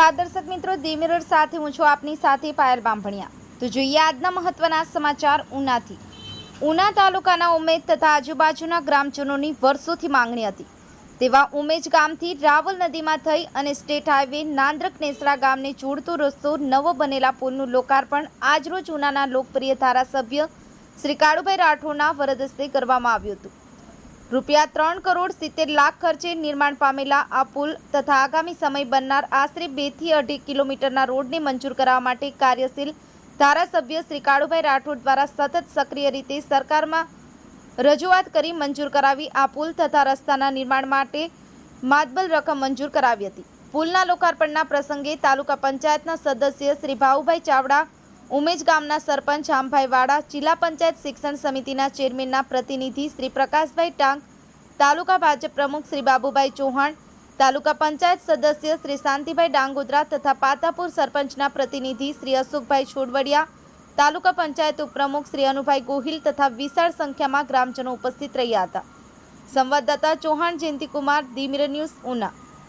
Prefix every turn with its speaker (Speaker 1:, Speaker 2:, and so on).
Speaker 1: નમસ્કાર દર્શક મિત્રો, ધી મિરર સાથે હું છું આપની સાથે પાયલ બાંભણિયા. તો જોઈએ આજના મહત્વના સમાચાર ઉનાથી. ઉના તાલુકાના ઉમેદ તથા આજુબાજુના ગ્રામજનોની વર્ષોથી માંગણી હતી. તેવા ઉમેજ ગામથી રાવલ નદીમાં થઈ અને સ્ટેટ હાઈવે નાંદ્રક નેસરા ગામને જોડતો રસ્તો નવો બનેલા પુલનું લોકાર્પણ આજરોજ ઉનાના લોકપ્રિય ધારાસભ્ય શ્રી કાળુભાઈ રાઠોડના વરદસ્તે કરવામાં આવ્યું હતું. રૂપિયા ત્રણ કરોડ સિત્તેર લાખ ખર્ચે નિર્માણ પામેલા આ પુલ તથા આગામી સમય બનનાર આશરે બેથી અઢી કિલોમીટરના રોડને મંજૂર કરવા માટે કાર્યશીલ ધારાસભ્ય શ્રી કાળુભાઈ રાઠોડ દ્વારા સતત સક્રિય રીતે સરકારમાં રજૂઆત કરી મંજૂર કરાવી આ પુલ તથા રસ્તાના નિર્માણ માટે માતબલ રકમ મંજૂર કરાવી હતી. પુલના લોકાર્પણના પ્રસંગે તાલુકા પંચાયતના સદસ્ય શ્રી ભાવુભાઈ ચાવડા ઉમેજ ગામના સરપંચ આમભાઈ વાડા જિલ્લા પંચાયત શિક્ષણ સમિતિના ચેરમેનના પ્રતિનિધિ શ્રી પ્રકાશભાઈ ટાંક, તાલુકા ભાજપ પ્રમુખ શ્રી બાબુભાઈ ચૌહાણ, તાલુકા પંચાયત સદસ્ય શ્રી શાંતિભાઈ ડાંગોદરા તથા પાતાપુર સરપંચના પ્રતિનિધિ શ્રી અશોકભાઈ છોડવડિયા, તાલુકા પંચાયત ઉપપ્રમુખ શ્રી અનુભાઈ ગોહિલ તથા વિશાળ સંખ્યામાં ગ્રામજનો ઉપસ્થિત રહ્યા હતા. સંવાદદાતા ચૌહાણ જયંતિકુમાર ધી ન્યૂઝ, ઉના.